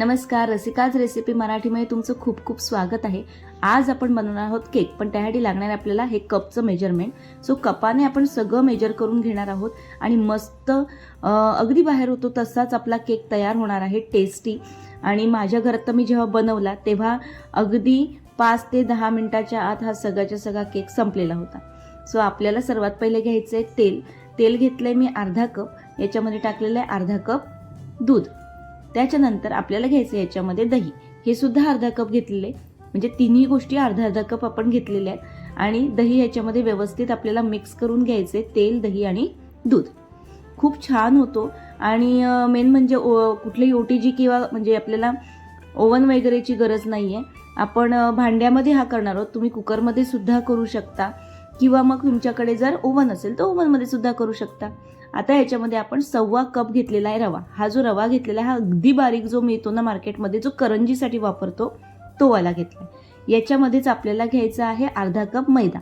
नमस्कार रसिकाज रेसिपी मराठीमध्ये तुमचं खूप खूप स्वागत आहे. आज आपण बनवणार आहोत केक पण त्यासाठी लागणार आपल्याला हे कपचं मेजरमेंट सो कपाने आपण सगळं मेजर करून घेणार आहोत आणि मस्त अगदी बाहेर होतो तसाच आपला केक तयार होणार आहे टेस्टी आणि माझ्या घरात तर मी जेव्हा बनवला तेव्हा अगदी पाच ते दहा मिनिटाच्या आत हा सगळ्याच्या सगळा केक संपलेला होता. सो आपल्याला सर्वात पहिले घ्यायचं आहे तेल. तेल घेतलंय मी अर्धा कप. याच्यामध्ये टाकलेलं आहे अर्धा कप दूध. त्याच्यानंतर आपल्याला घ्यायचं याच्यामध्ये दही. हे सुद्धा अर्धा कप घेतलेले आहे. म्हणजे तिन्ही गोष्टी अर्धा अर्धा कप आपण घेतलेल्या आहेत. आणि दही याच्यामध्ये व्यवस्थित आपल्याला मिक्स करून घ्यायचे तेल दही आणि दूध. खूप छान होतो. आणि मेन म्हणजे ओ- कुठलीही ओ टी जी किंवा म्हणजे आपल्याला ओव्हन वगैरेची गरज नाही आहे आपण भांड्यामध्ये हा करणार आहोत. तुम्ही कुकरमध्ये सुद्धा करू शकता. किंवा मग तुमच्याकडे जर ओव्हन असेल तर ओव्हनमध्ये सुद्धा करू शकता. आता याच्यामध्ये आपण सव्वा कप घेतलेला आहे रवा. हा जो रवा घेतलेला आहे हा अगदी बारीक जो मिळतो ना मार्केटमध्ये जो करंजीसाठी वापरतो तो वाला घेतला याच्यामध्येच आपल्याला घ्यायचा आहे अर्धा कप मैदा.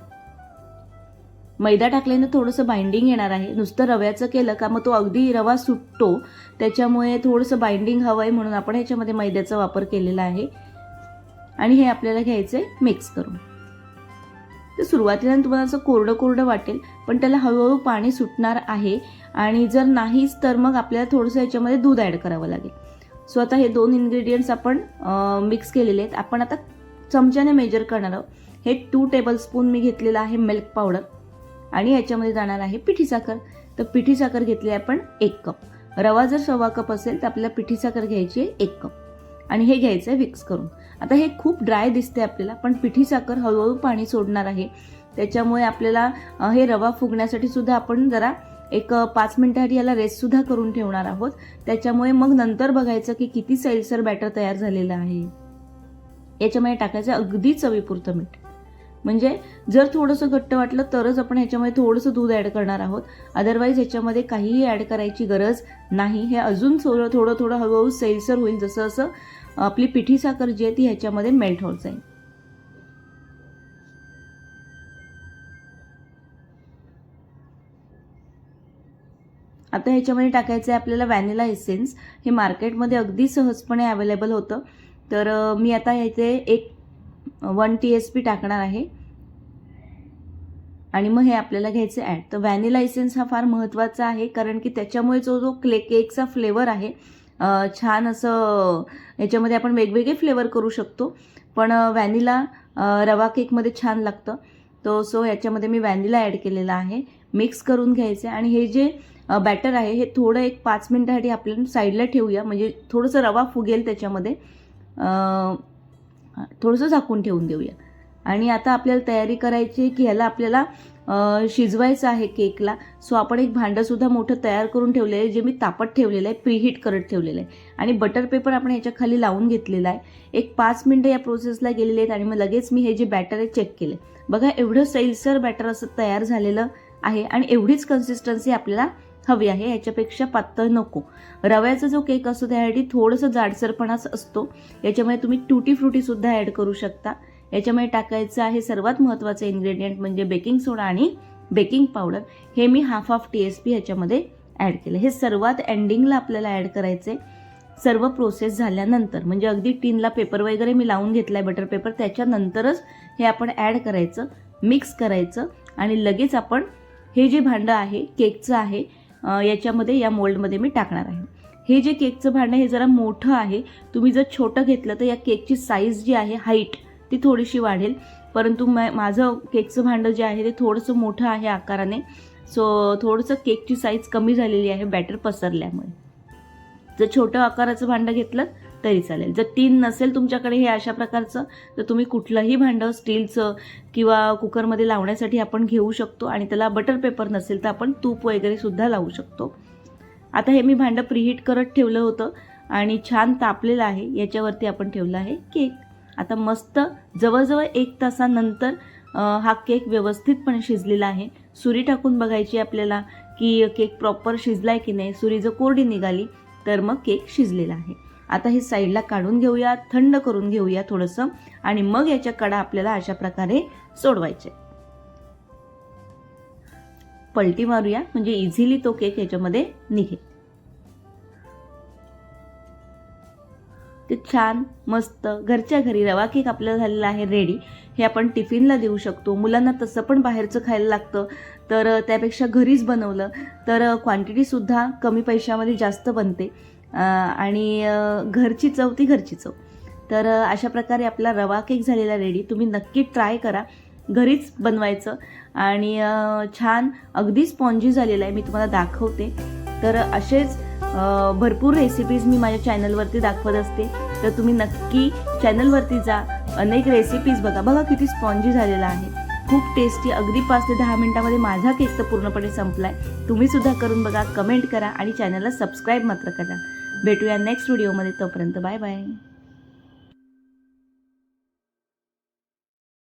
मैदा टाकल्याने थोडंसं बाइंडिंग येणार आहे. नुसतं रव्याचं केलं का मग तो अगदी रवा सुटतो. त्याच्यामुळे थोडंसं बाइंडिंग हवं आहे म्हणून आपण ह्याच्यामध्ये मैद्याचा वापर केलेला आहे. आणि हे आपल्याला घ्यायचं आहे मिक्स करून. तर सुरुवातीला तुम्हाला असं कोरडं कोरडं वाटेल पण त्याला हळूहळू पाणी सुटणार आहे आणि जर नाहीच तर मग आपल्याला थोडंसं याच्यामध्ये दूध ॲड करावं लागेल. सो आता हे दोन इन्ग्रेडियंट्स आपण मिक्स केलेले आहेत. आपण आता चमच्याने मेजर करणार आहोत. हे टू टेबलस्पून मी घेतलेलं आहे मिल्क पावडर आणि याच्यामध्ये जाणार आहे पिठी साखर. तर पिठी साखर घेतली आहे आपण एक कप रवा जर सव्वा कप असेल तर आपल्याला पिठी साखर घ्यायची आहे एक कप आणि हे घ्यायचं आहे मिक्स करून. आता हे खूप ड्राय दिसते आपल्याला पण पिठी साखर हळूहळू पाणी सोडणार आहे. त्याच्यामुळे आपल्याला हे रवा फुगण्यासाठी सुद्धा आपण जरा एक पाच मिनिटासाठी याला रेस्ट सुद्धा करून ठेवणार आहोत. त्याच्यामुळे मग नंतर बघायचं की किती सैलसर बॅटर तयार झालेलं आहे. याच्यामध्ये टाकायचं अगदी चवीपुरतं मीठ. म्हणजे जर थोडंसं घट्ट वाटलं तरच आपण ह्याच्यामध्ये थोडंसं दूध ॲड करणार आहोत. अदरवाईज ह्याच्यामध्ये काहीही ॲड करायची गरज नाही. हे अजून थोडं थोडं थोडं हळूहळू सैलसर होईल जसं जसं आपली पिठी साखर जी आहे ती ह्याच्यामध्ये मेल्ट होत जाईल. आता ह्याच्यामध्ये टाकायचं आहे आपल्याला व्हॅनिला एसेन्स हे मार्केटमध्ये अगदी सहजपणे अवेलेबल होतं. तर मी आता ह्याचे एक वन टी एस पी टाकणार आहे. आणि मग हे आपल्याला घ्यायचं ॲड तर व्हॅनिला एसेन्स हा फार महत्त्वाचा आहे कारण की त्याच्यामुळे जो जो क्ले केकचा फ्लेवर आहे छान असं याच्यामध्ये आपण वेगवेगळे फ्लेवर करू शकतो. पण व्हॅनिला रवा केकमध्ये छान लागतं. तो सो याच्यामध्ये मी व्हॅनिला ॲड केलेला आहे. मिक्स करून घ्यायचं आहे आणि हे जे बॅटर आहे हे थोडं एक पाच मिनटासाठी आपण साईडला ठेवूया. म्हणजे थोडंसं रवा फुगेल त्याच्यामध्ये. थोडंसं झाकून ठेवून देऊया. आणि आता आपल्याला तयारी करायची की ह्याला आपल्याला शिजवायचं आहे केकला. सो आपण एक भांडंसुद्धा मोठं तयार करून ठेवलेलं आहे जे मी तापत ठेवलेलं आहे प्रीहीट करत ठेवलेलं आहे. आणि बटर पेपर आपण याच्याखाली लावून घेतलेला आहे. एक पाच मिनटं या प्रोसेसला गेलेले आहेत आणि मग लगेच मी हे जे बॅटर आहे चेक केले बघा एवढं सैलसर बॅटर असं तयार झालेलं आहे आणि एवढीच कन्सिस्टन्सी आपल्याला हवी आहे याच्यापेक्षा पातळ नको. रव्याचा जो केक असतो त्यासाठी थोडंसं जाडसरपणाच असतो. याच्यामुळे तुम्ही टुटी फ्रुटीसुद्धा ॲड करू शकता. याच्यामध्ये टाकायचं आहे सर्वात महत्त्वाचं इन्ग्रेडियंट म्हणजे बेकिंग सोडा आणि बेकिंग पावडर हे मी half half T S P ह्याच्यामध्ये ॲड केलं. हे सर्वात एंडिंगला आपल्याला ॲड करायचं आहे सर्व प्रोसेस झाल्यानंतर म्हणजे अगदी टीनला पेपर वगैरे मी लावून घेतला आहे बटर पेपर त्याच्यानंतरच हे आपण ॲड करायचं मिक्स करायचं आणि लगेच आपण हे जे भांडं आहे केकचं आहे याच्यामध्ये या मोल्डमध्ये मी टाकणार आहे. हे जे केकचं भांडं हे जरा मोठं आहे. तुम्ही जर छोटं घेतलं तर या केकची साईज जी आहे हाईट ती थोडीशी वाढेल. परंतु म माझं केकचं भांडं जे आहे ते थोडंसं मोठं आहे आकाराने. सो थोडंसं केकची साईज कमी झालेली आहे बॅटर पसरल्यामुळे. जर छोटं आकाराचं भांडं घेतलं तरी चालेल. जर तीन नसेल तुमच्याकडे हे अशा प्रकारचं तर तुम्ही कुठलंही भांडं स्टीलचं किंवा कुकरमध्ये लावण्यासाठी आपण घेऊ शकतो आणि त्याला बटर पेपर नसेल तर आपण तूप वगैरे सुद्धा लावू शकतो. आता हे मी भांडं प्रिहीट करत ठेवलं होतं आणि छान तापलेलं आहे. याच्यावरती आपण ठेवलं आहे केक. आता मस्त जवळजवळ एक तासानंतर हा केक व्यवस्थितपणे शिजलेला आहे. सुरी टाकून बघायची आपल्याला की केक प्रॉपर शिजलाय की नाही. सुरी जर कोरडी निघाली तर मग केक शिजलेला आहे. आता हे साईडला काढून घेऊया थंड करून घेऊया थोडंसं आणि मग याच्या कडा आपल्याला अशा प्रकारे सोडवायचे. पलटी मारूया म्हणजे इझिली तो केक याच्यामध्ये निघेल. ते छान मस्त घरच्या घरी रवा केक आपल्याला झालेला आहे रेडी हे आपण टिफिनला देऊ शकतो. मुलांना तसं पण बाहेरचं खायला लागतं. तर त्यापेक्षा घरीच बनवलं तर क्वांटिटीसुद्धा कमी पैशामध्ये जास्त बनते. आणि घरची चव ती घरची चव. तर अशा प्रकारे आपला रवा केक झालेला रेडी तुम्ही नक्की ट्राय करा. घरीच बनवायचं. आणि छान अगदी स्पॉन्जी झालेलं आहे. मी तुम्हाला दाखवते. तर असेच भरपूर रेसिपीज मी माझ्या चॅनलवरती दाखवत असते. तर तुम्ही नक्की चॅनलवरती जा. अनेक रेसिपीज बघा. बघा किती स्पॉन्जी झालेला आहे. खूप टेस्टी अगदी पाच ते दहा मिनिटामध्ये माझा केक तर पूर्णपणे संपलाय. आहे तुम्हीसुद्धा करून बघा कमेंट करा आणि चॅनलला सबस्क्राईब मात्र करा. भेटूया नेक्स्ट व्हिडिओमध्ये तोपर्यंत बाय बाय